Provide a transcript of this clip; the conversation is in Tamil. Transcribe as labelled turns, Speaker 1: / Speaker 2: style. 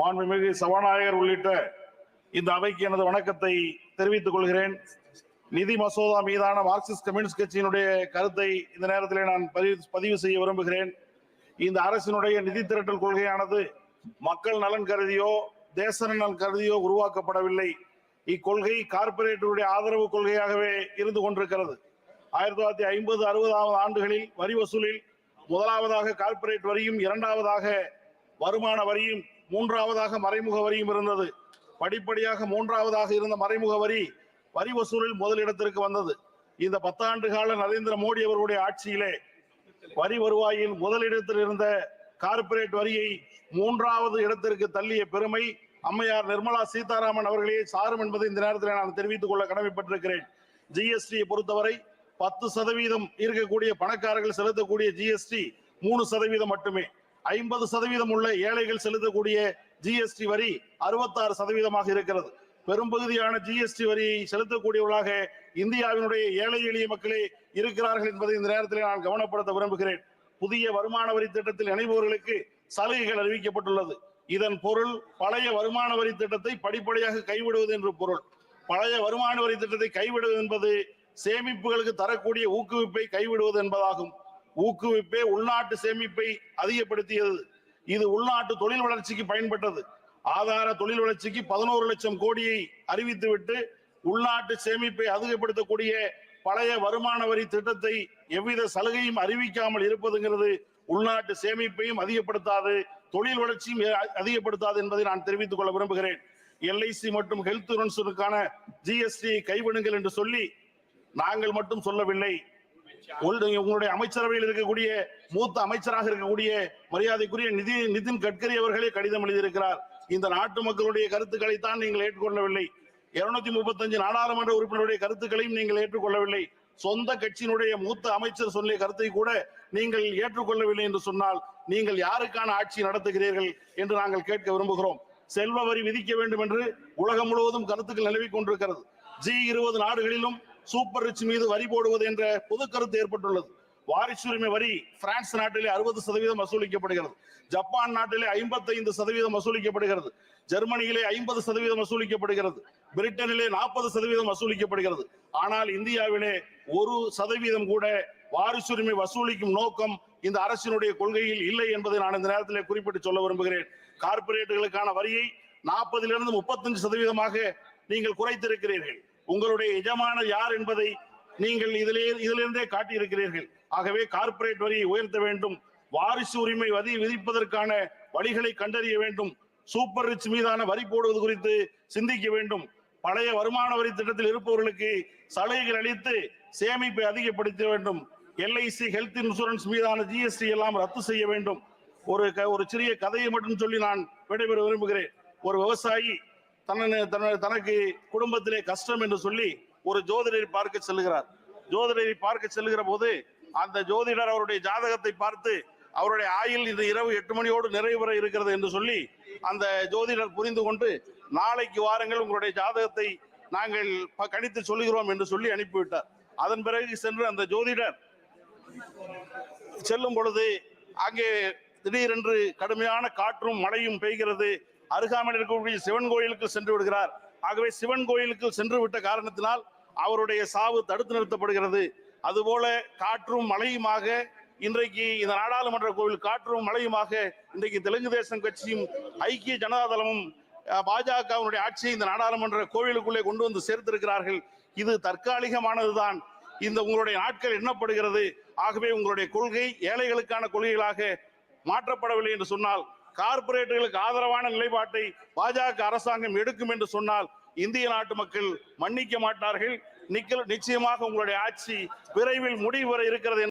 Speaker 1: மாண்புமிகு சபாநாயகர் உள்ளிட்ட இந்த அவைக்கு எனது வணக்கத்தை தெரிவித்துக் கொள்கிறேன். நிதி மசோதா மீதான மார்க்சிஸ்ட் கம்யூனிஸ்ட் கட்சியினுடைய கருத்தை இந்த நேரத்தில் நான் பதிவு பதிவு செய்ய விரும்புகிறேன். இந்த அரசினுடைய நிதி திரட்டல் கொள்கையானது மக்கள் நலன் கருதியோ தேச நலன் கருதியோ உருவாக்கப்படவில்லை. இக்கொள்கை கார்ப்பரேட்டுடைய ஆதரவு கொள்கையாகவே இருந்து கொண்டிருக்கிறது. ஆயிரத்தி தொள்ளாயிரத்தி ஐம்பது அறுபதாவது ஆண்டுகளில் வரி வசூலில் முதலாவதாக கார்ப்பரேட் வரியும் இரண்டாவதாக வருமான வரியும் மூன்றாவதாக மறைமுக வரியும் இருந்தது. படிப்படியாக மூன்றாவதாக இருந்த மறைமுக வரி வரி வசூலில் முதலிடத்திற்கு வந்தது. இந்த பத்தாண்டு கால நரேந்திர மோடி அவர்களுடைய ஆட்சியிலே வரி வருவாயில் முதலிடத்தில் இருந்த கார்ப்பரேட் வரியை மூன்றாவது இடத்திற்கு தள்ளிய பெருமை அம்மையார் நிர்மலா சீதாராமன் அவர்களே சாரும் என்பதை இந்த நேரத்தில் நான் தெரிவித்துக் கொள்ள கடமைப்பட்டிருக்கிறேன். ஜிஎஸ்டியை பொறுத்தவரை பத்து சதவீதம் இருக்கக்கூடிய பணக்காரர்கள் செலுத்தக்கூடிய ஜிஎஸ்டி மூணு சதவீதம் மட்டுமே. ஐம்பது சதவீதம் உள்ள ஏழைகள் செலுத்தக்கூடிய ஜிஎஸ்டி வரி அறுபத்தாறு சதவீதமாக இருக்கிறது. பெரும்பகுதியான ஜிஎஸ்டி வரியை செலுத்தக்கூடியவர்களாக இந்தியாவினுடைய ஏழை எளிய மக்களே இருக்கிறார்கள் என்பதை இந்த நேரத்தில் நான் கவனப்படுத்த விரும்புகிறேன். புதிய வருமான வரி திட்டத்தில் இணைபவர்களுக்கு சலுகைகள் அறிவிக்கப்பட்டுள்ளது. இதன் பொருள் பழைய வருமான வரி திட்டத்தை படிப்படியாக கைவிடுவது என்று பொருள். பழைய வருமான வரி திட்டத்தை கைவிடுவது என்பது சேமிப்புகளுக்கு தரக்கூடிய ஊக்குவிப்பை கைவிடுவது என்பதாகும். ஊக்குவிப்பே உள்நாட்டு சேமிப்பை அதிகப்படுத்தியது. இது உள்நாட்டு தொழில் வளர்ச்சிக்கு பயன்பட்டது. ஆதார தொழில் வளர்ச்சிக்கு பதினோரு லட்சம் கோடியை அறிவித்துவிட்டு உள்நாட்டு சேமிப்பை அதிகப்படுத்தக்கூடிய பழைய வருமான வரி திட்டத்தை எவ்வித சலுகையும் அறிவிக்காமல் இருப்பதுங்கிறது உள்நாட்டு சேமிப்பையும் அதிகப்படுத்தாது தொழில் வளர்ச்சியும் அதிகப்படுத்தாது என்பதை நான் தெரிவித்துக் கொள்ள விரும்புகிறேன். எல்ஐசி மற்றும் ஹெல்த் இன்சூரன்ஸுக்கான ஜிஎஸ்டி கைவிடுங்கள் என்று சொல்லி நாங்கள் மட்டும் சொல்லவில்லை. உங்களுடைய அமைச்சரவையில் இருக்கக்கூடிய மூத்த அமைச்சராக இருக்கக்கூடிய மரியாதைக்குரிய நிதி நிதின் கட்கரி அவர்களே கடிதம் எழுதியிருக்கிறார். இந்த நாட்டு மக்களுடைய கருத்துக்களை தான் நீங்கள் ஏற்றுக்கொள்ளவில்லை. இருநூத்தி முப்பத்தஞ்சு நாடாளுமன்ற உறுப்பினருடைய கருத்துக்களையும் நீங்கள் ஏற்றுக்கொள்ளவில்லை. சொந்த கட்சியினுடைய மூத்த அமைச்சர் சொல்லிய கருத்தை கூட நீங்கள் ஏற்றுக்கொள்ளவில்லை என்று சொன்னால் நீங்கள் யாருக்கான ஆட்சி நடத்துகிறீர்கள் என்று நாங்கள் கேட்க விரும்புகிறோம். செல்வ வரி விதிக்க வேண்டும் என்று உலகம் முழுவதும் கருத்துக்கள் நிலவிக் கொண்டிருக்கிறது. ஜி இருபது நாடுகளிலும் சூப்பர் ரிச் மீது வரி போடுவது என்ற பொது கருத்து ஏற்பட்டுள்ளது. வாரிசுரிமை வரி பிரான்ஸ் நாட்டிலே அறுபது சதவீதம் வசூலிக்கப்படுகிறது. ஜப்பான் நாட்டிலே ஐம்பத்தைந்து சதவீதம் வசூலிக்கப்படுகிறது. ஜெர்மனியிலே ஐம்பது சதவீதம் வசூலிக்கப்படுகிறது. பிரிட்டனிலே நாற்பது சதவீதம் வசூலிக்கப்படுகிறது. ஆனால் இந்தியாவிலே ஒரு சதவீதம் கூட வாரிசுரிமை வசூலிக்கும் நோக்கம் இந்த அரசினுடைய கொள்கையில் இல்லை என்பதை நான் இந்த நேரத்தில் குறிப்பிட்டு சொல்ல விரும்புகிறேன். கார்ப்பரேட்டுகளுக்கான வரியை நாற்பதிலிருந்து முப்பத்தஞ்சு சதவீதமாக நீங்கள் குறைத்திருக்கிறீர்கள். உங்களுடைய எஜமானர் யார் என்பதை நீங்கள் இதிலே இதிலிருந்தே காட்டியிருக்கிறீர்கள். ஆகவே கார்ப்பரேட் வரியை உயர்த்த வேண்டும். வாரிசு உரிமை வரி விதிப்பதற்கான வழிகளை கண்டறிய வேண்டும். சூப்பர் ரிச் மீதான வரி போடுவது குறித்து சிந்திக்க வேண்டும். பழைய வருமான வரி திட்டத்தில் இருப்பவர்களுக்கு சலுகைகள் அளித்து சேமிப்பை அதிகப்படுத்த வேண்டும். எல்ஐசி ஹெல்த் இன்சூரன்ஸ் மீதான ஜிஎஸ்டி எல்லாம் ரத்து செய்ய வேண்டும். ஒரு க- ஒரு சிறிய கதையை மட்டும் சொல்லி நான் விடைபெற விரும்புகிறேன். ஒரு விவசாயி தன்னை தன்னை- தனக்கு குடும்பத்திலே கஷ்டம் என்று சொல்லி ஒரு ஜோதிடரை பார்க்க செல்கிறார். ஜோதிடரை பார்க்க செல்லுகிற போது அந்த ஜோதிடர் அவருடைய ஜாதகத்தை பார்த்து அவருடைய ஆயுள் இந்த இரவு எட்டு மணியோடு நிறைவு பெற இருக்கிறது என்று சொல்லி அந்த ஜோதிடர் புரிந்து கொண்டு நாளைக்கு வாருங்கள் உங்களுடைய ஜாதகத்தை நாங்கள் ப- கணித்து சொல்லுகிறோம் என்று சொல்லி அனுப்பிவிட்டார். அதன் பிறகு சென்று அந்த ஜோதிடர் செல்லும் பொழுது அங்கே திடீரென்று கடுமையான காற்றும் மழையும் பெய்கிறது. அருகாமையில் இருக்கக்கூடிய சிவன் கோயிலுக்கு சென்று விடுகிறார். ஆகவே சிவன் கோயிலுக்கு சென்று விட்ட காரணத்தினால் அவருடைய சாவு தடுத்து நிறுத்தப்படுகிறது. அதுபோல காற்றும் மழையுமாக இன்றைக்கு இந்த நாடாளுமன்ற கோவில் காற்றும் மழையுமாக இன்றைக்கு தெலுங்கு தேசம் கட்சியும் ஐக்கிய ஜனதாதளமும் பாஜகவினுடைய ஆட்சியை இந்த நாடாளுமன்ற கோவிலுக்குள்ளே கொண்டு வந்து சேர்த்திருக்கிறார்கள். இது தற்காலிகமானதுதான். இந்த உங்களுடைய நாட்கள் எண்ணப்படுகிறது. ஆகவே உங்களுடைய கொள்கை ஏழைகளுக்கான கொள்கைகளாக மாற்றப்படவில்லை என்று சொன்னால் கார்பரேட்டுகளுக்கு ஆதரவான நிலைப்பாட்டை பாஜக அரசாங்கம் எடுக்கும் என்று சொன்னால் இந்திய நாட்டு மக்கள் மன்னிக்க மாட்டார்கள். நிக்கல் நிச்சயமாக உங்களுடைய ஆட்சி விரைவில் முடிவு வர இருக்கிறது